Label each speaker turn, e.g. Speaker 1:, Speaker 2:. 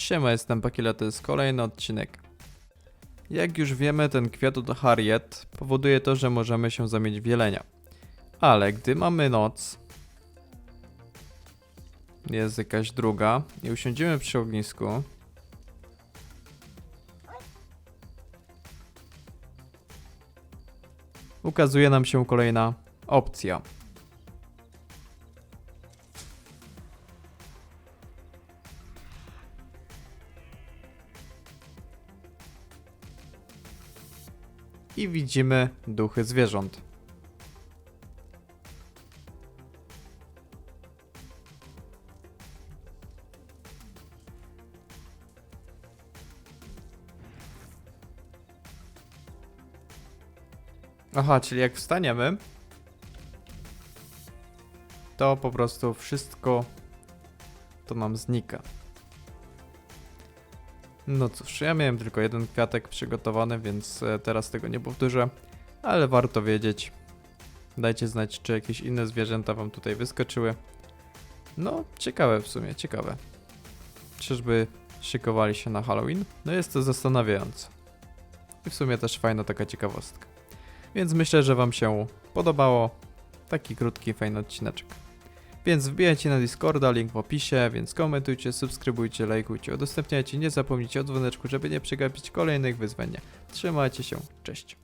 Speaker 1: Siema, jestem Pakila, to jest kolejny odcinek. Jak już wiemy, ten kwiat od Harriet powoduje to, że możemy się zamienić w jelenia. Ale gdy mamy noc, jest jakaś druga i usiądziemy przy ognisku, ukazuje nam się kolejna opcja. I widzimy duchy zwierząt. Aha, czyli jak wstaniemy, to po prostu wszystko to nam znika. No cóż, ja miałem tylko jeden kwiatek przygotowany, więc e, teraz tego nie powtórzę, ale warto wiedzieć. Dajcie znać, czy jakieś inne zwierzęta wam tutaj wyskoczyły. No, ciekawe w sumie, ciekawe. Czyżby szykowali się na Halloween? No jest to zastanawiające. I w sumie też fajna taka ciekawostka. Więc myślę, że wam się podobało. Taki krótki, fajny odcineczek. Więc wbijajcie na Discorda, link w opisie, więc komentujcie, subskrybujcie, lajkujcie, udostępniajcie, nie zapomnijcie o dzwoneczku, żeby nie przegapić kolejnych wyzwań. Trzymajcie się, cześć.